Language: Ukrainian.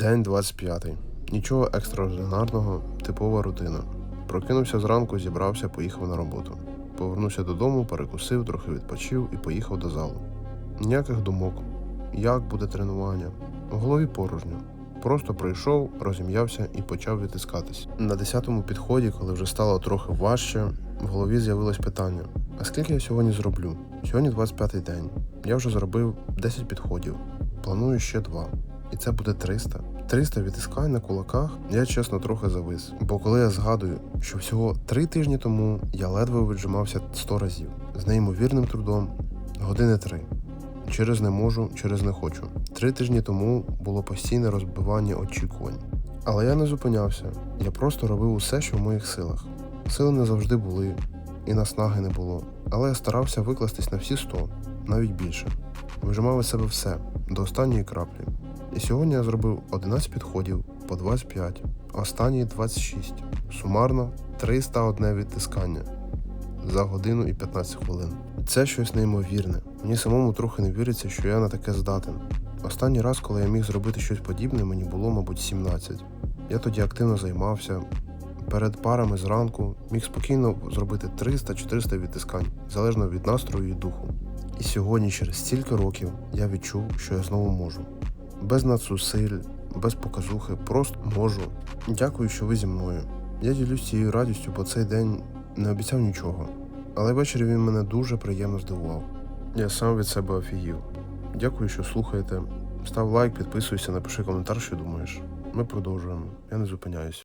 День 25. Нічого екстраординарного, типова рутина. Прокинувся зранку, зібрався, поїхав на роботу. Повернувся додому, перекусив, трохи відпочив і поїхав до залу. Ніяких думок, як буде тренування. В голові порожньо. Просто прийшов, розім'явся і почав відтискатись. На десятому підході, коли вже стало трохи важче, в голові з'явилось питання: а скільки я сьогодні зроблю? Сьогодні 25-й день. Я вже зробив 10 підходів. Планую ще два. І це буде 300. 300 відтискань на кулаках. Я чесно трохи завис. Бо коли я згадую, що всього три тижні тому я ледве віджимався 100 разів з неймовірним трудом, години три. Через не можу, через не хочу. Три тижні тому було постійне розбивання очікувань. Але я не зупинявся. Я просто робив усе, що в моїх силах. Сили не завжди були, і наснаги не було. Але я старався викластись на всі 100, навіть більше. Вижимав із себе все до останньої краплі. І сьогодні я зробив 11 підходів по 25, останні 26. Сумарно 301 відтискання за годину і 15 хвилин. Це щось неймовірне. Мені самому трохи не віриться, що я на таке здатен. Останній раз, коли я міг зробити щось подібне, мені було, мабуть, 17. Я тоді активно займався. Перед парами зранку міг спокійно зробити 300-400 відтискань, залежно від настрою і духу. І сьогодні, через стільки років, я відчув, що я знову можу. Без надзусиль, без показухи, просто можу. Дякую, що ви зі мною. Я ділюсь цією радістю, бо цей день не обіцяв нічого. Але ввечері він мене дуже приємно здивував. Я сам від себе офігів. Дякую, що слухаєте. Став лайк, підписуйся, напиши коментар, що думаєш. Ми продовжуємо. Я не зупиняюсь.